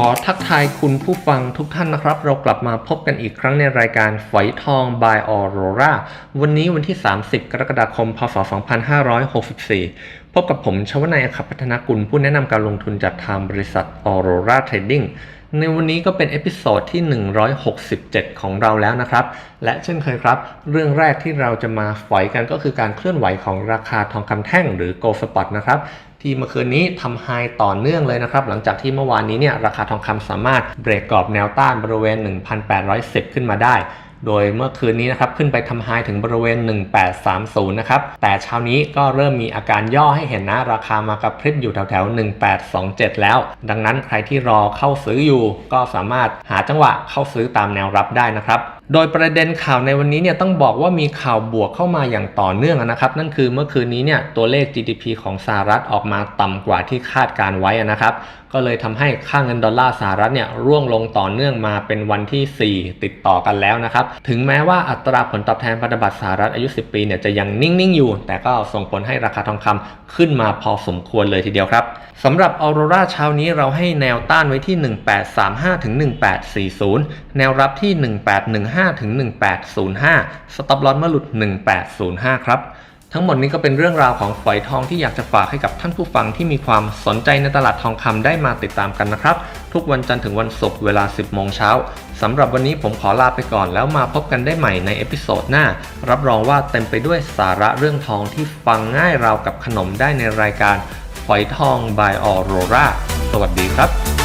อทักทายคุณผู้ฟังทุกท่านนะครับ เรากลับมาพบกันอีกครั้งในรายการฝอยทอง by Aurora วันนี้วันที่ 30 กรกฎาคม พศ 2564 พบกับผมชวนายอัครพัฒนากุลผู้แนะนำการลงทุนจากทางบริษัท Aurora Trading ในวันนี้ก็เป็นเอพิโซดที่ 167 ของเราแล้วนะครับ และเช่นเคยครับ เรื่องแรกที่เราจะมาฝอยกันก็คือการเคลื่อนไหวของราคาทองคำแท่งหรือ Gold Spot นะครับที่เมื่อคืนนี้ทำไฮต่อเนื่องเลยนะครับ หลังจากที่เมื่อวานนี้เนี่ยราคาทองคำสามารถเบรกกรอบแนวต้านบริเวณ 1,810 ขึ้นมาได้ โดยเมื่อคืนนี้นะครับขึ้นไปทำไฮถึงบริเวณ 1830 นะครับ แต่เช้านี้ก็เริ่มมีอาการย่อให้เห็นนะราคามากระพริบอยู่แถวๆ 1827 แล้ว ดังนั้นใครที่รอเข้าซื้ออยู่ก็สามารถหาจังหวะเข้าซื้อตามแนวรับได้นะครับโดยประเด็นข่าวในวันนี้เนี่ยต้องบอกว่ามีข่าวบวกเข้ามาอย่างต่อเนื่องนะครับ นั่นคือเมื่อคืนนี้เนี่ยตัวเลข GDP ของสหรัฐออกมาต่ำกว่าที่คาดการไว้นะครับ ก็เลยทำให้ค่าเงินดอลลาร์สหรัฐเนี่ยร่วงลงต่อเนื่องมาเป็นวันที่ 4 ติดต่อกันแล้วนะครับ ถึงแม้ว่าอัตราผลตอบแทนพันธบัตรสหรัฐอายุ 10 ปีเนี่ยจะยังนิ่งๆอยู่ แต่ก็ส่งผลให้ราคาทองคำขึ้นมาพอสมควรเลยทีเดียวครับสำหรับออโรราเช้านี้เราให้แนวต้านไว้ที่ 1835ถึง1840 แนวรับที่ 1815ถึง1805 สต็อปลอสเมื่อหลุด 1805 ครับ ทั้งหมดนี้ก็เป็นเรื่องราวของฝอยทองที่อยากจะฝากให้กับท่านผู้ฟังที่มีความสนใจในตลาดทองคำได้มาติดตามกันนะครับ ทุกวันจันทร์ถึงวันศุกร์เวลา 10 โมงเช้าสำหรับวันนี้ผมขอลาไปก่อนแล้วมาพบกันได้ใหม่ในเอพิโซดหน้า รับรองว่าเต็มไปด้วยสาระเรื่องทองที่ฟังง่ายราวกับขนมได้ในรายการฝอยทอง by Aurora สวัสดีครับ